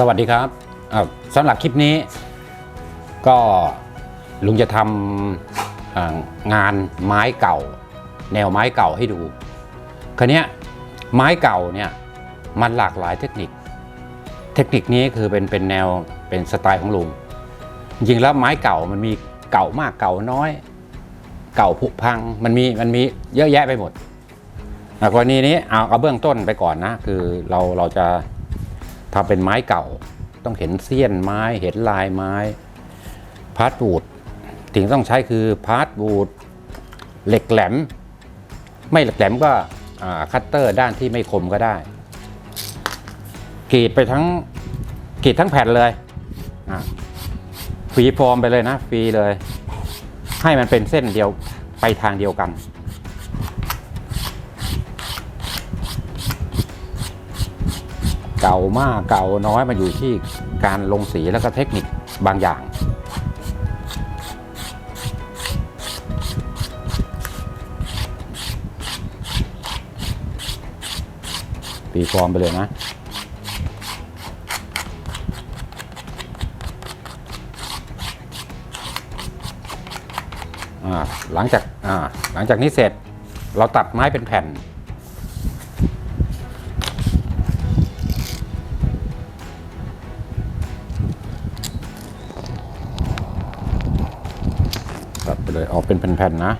สวัสดีครับสำหรับคลิปนี้ ก็ลุงจะทำงานไม้เก่า แนวไม้เก่าให้ดูคันนี้ไม้เก่าเนี่ยมันหลากหลายเทคนิค เทคนิคนี้คือเป็นเป็นแนวเป็นสไตล์ของลุง จริงแล้วไม้เก่ามันมีเก่ามากเก่าน้อย เก่าผุพังมันมีมันมีเยอะแยะไปหมดอะกรณีนี้เอาเอาเบื้องต้นไปก่อนนะ คือเราเราจะ ทำเป็นไม้เก่า ต้องเห็นเสี้ยนไม้เห็นลายไม้ พาร์ทบูดสิ่งที่ต้องใช้คือพาร์ทบูดเหล็กแหลม ไม่เหล็กแหลมก็คัตเตอร์ด้านที่ไม่คมก็ได้กรีดไปทั้งกรีดทั้งแผ่นเลยฟรีฟอร์มไปเลยนะฟรีเลย ให้มันเป็นเส้นเดียวไปทางเดียวกัน เก่ามากเก่าน้อยมาอยู่ที่การลงสีแล้วก็เทคนิคบางอย่าง ปีฟอร์มไปเลยนะหลังจากหลังจากนี้เสร็จเราตัดไม้เป็นแผ่น ตัดไปเลยออกเป็นแผ่นๆนะ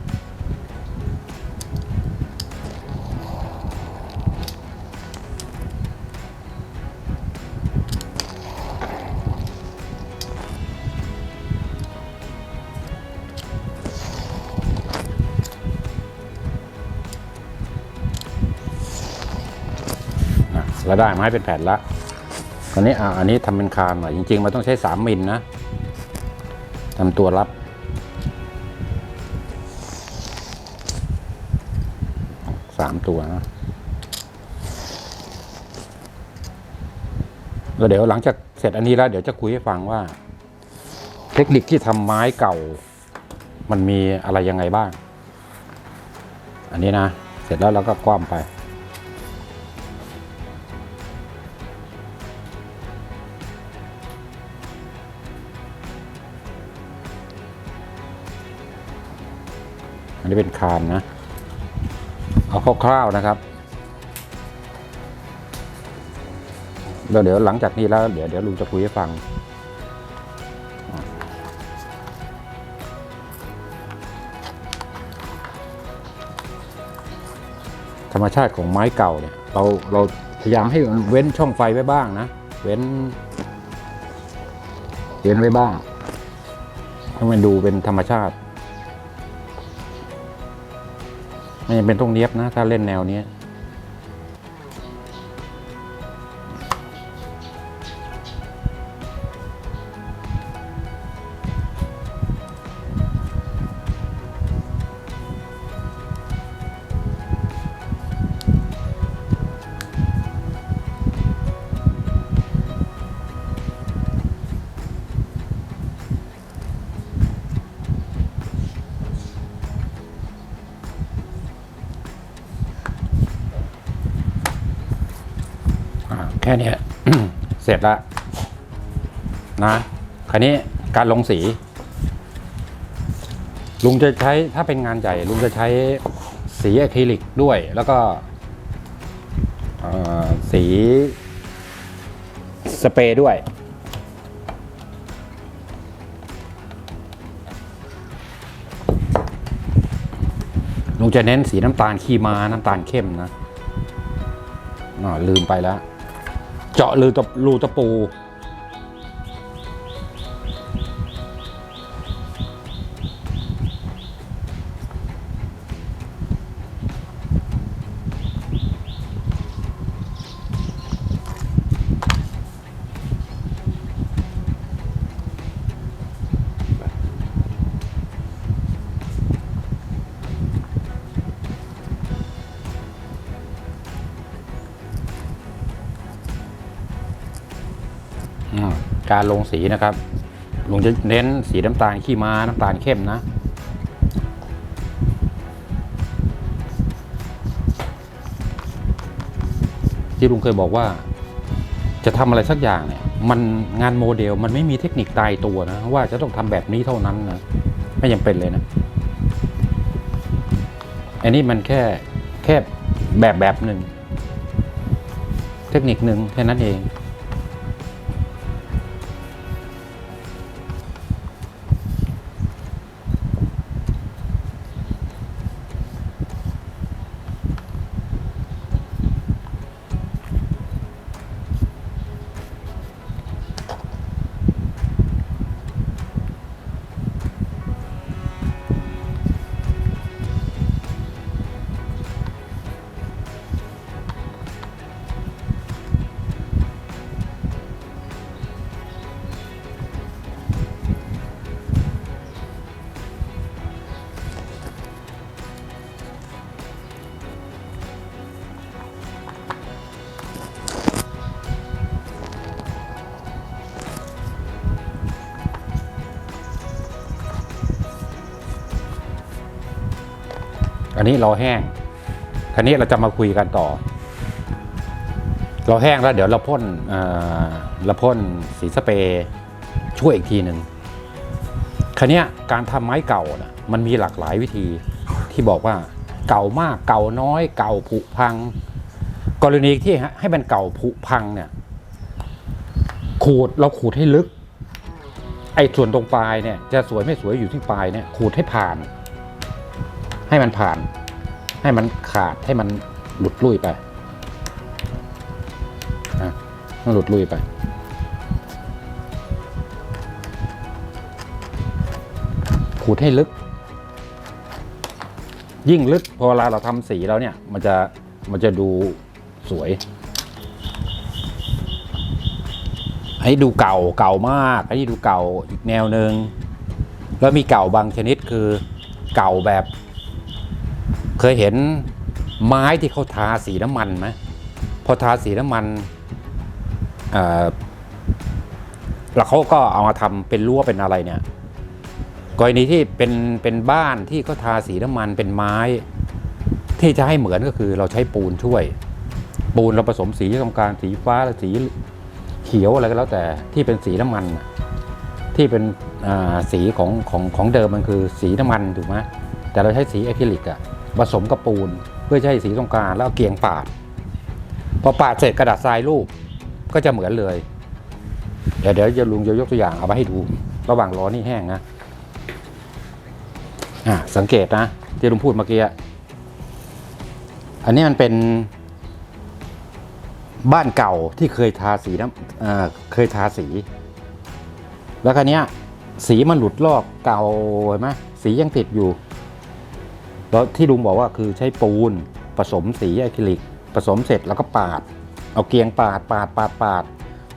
อะเราได้ไม้เป็นแผ่นละตอนนี้อะอันนี้ทำเป็นคานหน่อยจริงๆมันต้องใช้ 3 มิลนะทำตัวรับ สามตัวนะแล้วเดี๋ยวหลังจากเสร็จอันนี้แล้วเดี๋ยวจะคุยให้ฟังว่า เทคนิคที่ทำไม้เก่า มันมีอะไรยังไงบ้าง อันนี้นะ เสร็จแล้วเราก็คว่ำไปอันนี้เป็นคานนะ เอาคร่าวๆนะครับแล้วเดี๋ยวหลังจากนี้แล้วเดี๋ยวเดี๋ยวลุงจะคุยให้ฟัง ธรรมชาติของไม้เก่าเนี่ย เราเราพยายามให้มันเว้นช่องไฟไว้บ้างนะ เว้น เว้นไว้บ้างให้มันดูเป็นธรรมชาติ มันยังเป็นต้องเนียบนะ ถ้าเล่นแนวนี้ ค่นี้ เสร็จละนะคราวนี้การลงสี ลุงจะใช้ถ้าเป็นงานใหญ่ ลุงจะใช้สีอะคริลิกด้วย แล้วก็สีสเปรย์ด้วย ลุงจะเน้นสีน้ำตาลขี้มาน้ำตาลเข้มนะอ่าลืมไปแล้ว เจาะรูตะรูตะปู การลงสีนะครับลุงจะเน้นสีน้ำตาลขี้ม้าน้ำตาลเข้มนะที่ลุงเคยบอกว่า จะทำอะไรสักอย่างเนี่ย มันงานโมเดลมันไม่มีเทคนิคตายตัวนะ ว่าจะต้องทำแบบนี้เท่านั้นนะไม่ยังเป็นเลยนะ อันนี้มันแค่แค่แบบแบบหนึ่ง เทคนิคหนึ่งแค่นั้นเอง อันนี้เราแห้งคันนี้เราจะมาคุยกันต่อ เราแห้งแล้วเดี๋ยวเราพ่นเราพ่นสีสเปรย์ช่วยอีกทีหนึ่งคันนี้การทำไม้เก่านะมันมีหลากหลายวิธีที่บอกว่าเก่ามากเก่าน้อย เก่าผุพัง กรณีที่ให้มันเก่าผุพังเนี่ยขูดเราขูดให้ลึก ไอ้ส่วนตรงปลายเนี่ยจะสวยไม่สวยอยู่ที่ปลายเนี่ยขูดให้ผ่าน ให้มันผ่าน ให้มันขาดให้มันหลุดลุ่ยไปนะมันหลุดลุ่ยไป ขูดให้ลึก ยิ่งลึกพอเวลาเราทำสีแล้วเนี่ย มันจะมันจะดูสวยไอ้ดูเก่าเก่ามากไอ้นี่ดูเก่าอีกแนวหนึ่งแล้วมีเก่าบางชนิดคือเก่าแบบ เคยเห็นไม้ที่เขาทาสีน้ำมันไหมพอทาสีน้ำมันแล้วเขาก็เอามาทำเป็นรั้วเป็นอะไรเนี่ยกรณีที่เป็นเป็นบ้านที่เขาทาสีน้ำมันเป็นไม้ ที่จะให้เหมือนก็คือเราใช้ปูนช่วย ปูนเราผสมสีตรงกลางสีฟ้าและสีเขียวอะไรก็แล้วแต่ที่เป็นสีน้ำมันที่เป็นสีของของของเดิมมันคือสีน้ำมันถูกไหมแต่เราใช้สีอะคริลิกอะ ผสมกับปูน เพื่อให้สีตรงกลางแล้วเเกียงปาด พอปาดเสร็จกระดาษทรายรูปก็จะเหมือนเลย เดี๋ยวเดี๋ยวจะลุงจะยกตัวอย่างเอามาให้ดู ระหว่างรอนี่แห้งนะอะสังเกตนะที่ลุงพูดเมื่อกี้อันนี้มันเป็นบ้านเก่าที่เคยทาสีน้ำอ่าเคยทาสี แล้วคราวนี้สีมันหลุดลอกเก่าเห็นไหมสียังติดอยู่ แล้วที่ลุงบอกว่าคือใช้ปูนผสมสีอะคริลิก ผสมเสร็จแล้วก็ปาด เอาเกียงปาดปาดปาดปาด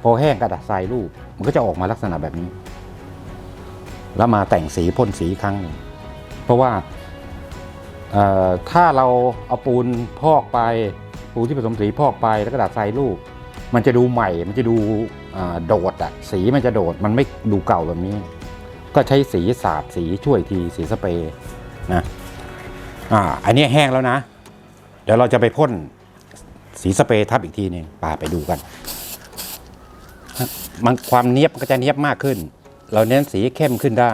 พอแห้งกระดาษทรายรูป มันก็จะออกมาลักษณะแบบนี้ แล้วมาแต่งสีพ่นสีอีกครั้งหนึ่งเพราะว่าถ้าเราเอาปูนพอกไป ปูนที่ผสมสีพอกไปแล้วกระดาษทรายรูป มันจะดูใหม่ มันจะดูโดดอะสีมันจะโดดมันไม่ดูเก่าแบบนี้ ก็ใช้สีสาดสีช่วยทีสีสเปรย์นะ อ่าอันนี้แห้งแล้วนะ เดี๋ยวเราจะไปพ่นสีสเปรย์ทับอีกทีนึงป่าไปดูกันมันความเนียบก็จะเนียบมากขึ้น เราเน้นสีเข้มขึ้นได้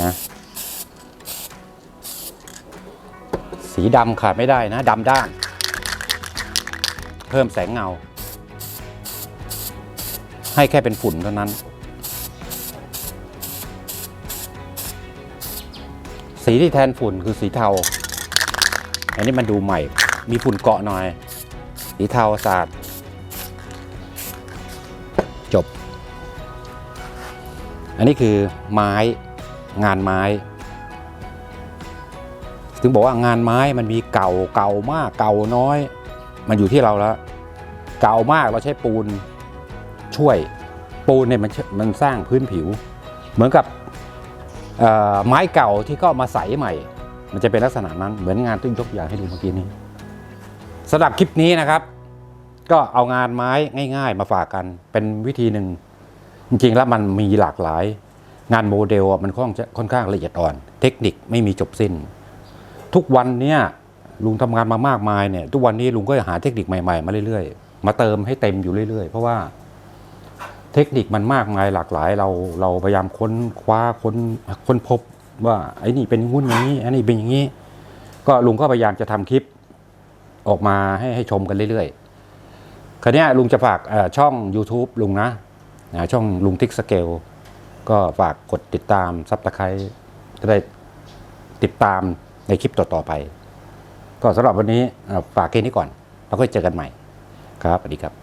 นะสีดำขาดไม่ได้นะดำด้าน เพิ่มแสงเงา ให้แค่เป็นฝุ่นเท่านั้น สีที่แทนฝุ่นคือสีเทา อันนี้มันดูใหม่ มีฝุ่นเกาะหน่อย สีเทาสาดจบ อันนี้คือไม้งานไม้ ถึงบอกว่างานไม้มันมีเก่าเก่ามากเก่าน้อย มันอยู่ที่เราแล้ว เก่ามากเราใช้ปูนช่วย ปูนเนี่ยมันมันสร้างพื้นผิว เหมือนกับ ไม้เก่าที่ก็เอามาใส่ใหม่ มันจะเป็นลักษณะนั้นเหมือนงานที่ยกอย่างให้ดูเมื่อกี้นี้สำหรับคลิปนี้นะครับ ก็เอางานไม้ง่าย ๆ มาฝากกันเป็นวิธีหนึ่ง จริงๆแล้วมันมีหลากหลาย งานโมเดลมันค่อนจะค่อนข้างละเอียดอ่อน เทคนิคไม่มีจบสิ้น ทุกวันเนี้ยลุงทำงานมามากมายเนี่ยทุกวันนี้ลุงก็หาเทคนิคใหม่ๆมาเรื่อยๆ มาเติมให้เต็มอยู่เรื่อยๆ เพราะว่า เทคนิคมันมากมายหลากหลาย เราเราพยายามค้นคว้าค้นค้นพบว่าไอ้นี่เป็นงุ่นอย่างนี้อันนี้เป็นอย่างนี้ ก็ลุงก็พยายามจะทำคลิปออกมาให้ให้ชมกันเรื่อยๆ คราวนี้ลุงจะฝากช่อง YouTube ลุงนะช่องลุงทิกสเกลก็ฝากกดติดตามซับสไครต์จะได้ติดตามในคลิปต่อ ๆ ไป ก็สำหรับวันนี้ฝากแค่นี้ก่อน แล้วก็เจอกันใหม่ครับสวัสดีครับ